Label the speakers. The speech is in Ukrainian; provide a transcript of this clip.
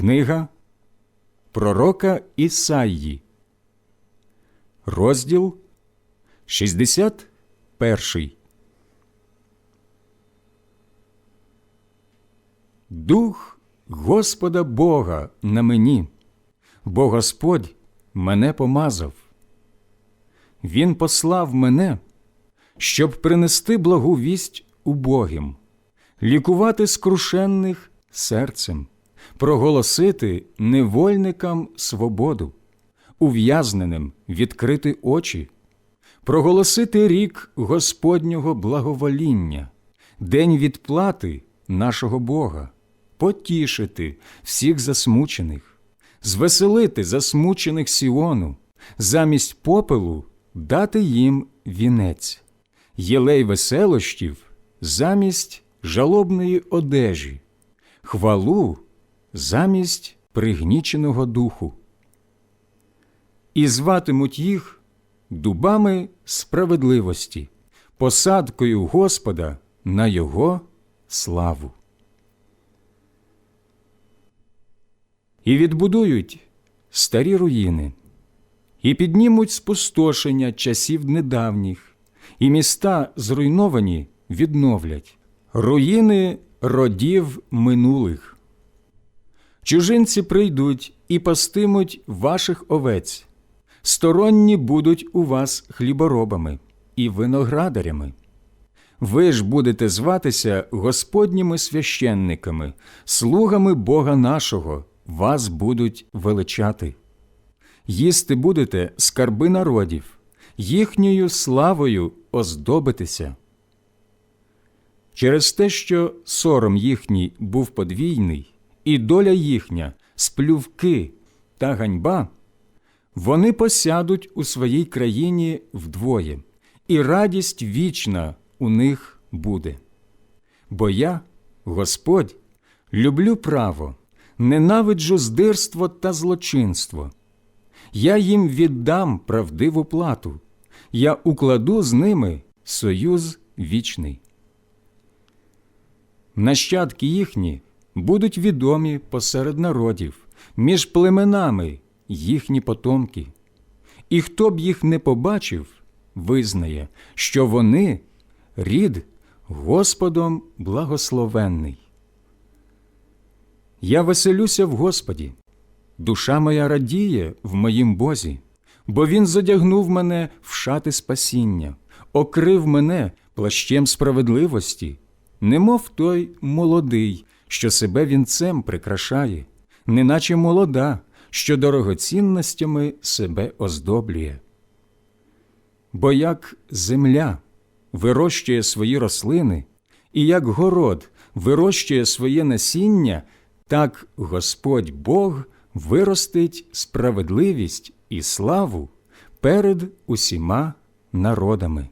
Speaker 1: Книга Пророка Ісаї, розділ 61. Дух Господа Бога на мені, бо Господь мене помазав. Він послав мене, щоб принести благу вість убогим, лікувати скрушенних серцем, проголосити невольникам свободу, ув'язненим відкрити очі, проголосити рік Господнього благовоління, день відплати нашого Бога, потішити всіх засмучених, звеселити засмучених Сіону, замість попелу дати їм вінець, єлей веселощів замість жалобної одежі, хвалу замість пригніченого духу. І зватимуть їх дубами справедливості, посадкою Господа на Його славу. І відбудують старі руїни, і піднімуть спустошення часів недавніх, і міста зруйновані відновлять, руїни родів минулих. Чужинці прийдуть і пастимуть ваших овець, сторонні будуть у вас хліборобами і виноградарями. Ви ж будете зватися Господніми священниками, слугами Бога нашого, вас будуть величати. Їсти будете скарби народів, їхньою славою оздобитися. Через те, що сором їхній був подвійний, і доля їхня сплювки та ганьба, вони посядуть у своїй країні вдвоє, і радість вічна у них буде. Бо я, Господь, люблю право, ненавиджу здирство та злочинство. Я їм віддам правдиву плату, я укладу з ними союз вічний. Нащадки їхні будуть відомі посеред народів, між племенами їхні потомки. І хто б їх не побачив, визнає, що вони рід Господом благословенний. Я веселюся в Господі, душа моя радіє в моїм Бозі, бо Він задягнув мене в шати спасіння, окрив мене плащем справедливості, немов той молодий, що себе вінцем прикрашає, неначе молода, що дорогоцінностями себе оздоблює. Бо як земля вирощує свої рослини, і як город вирощує своє насіння, так Господь Бог виростить справедливість і славу перед усіма народами.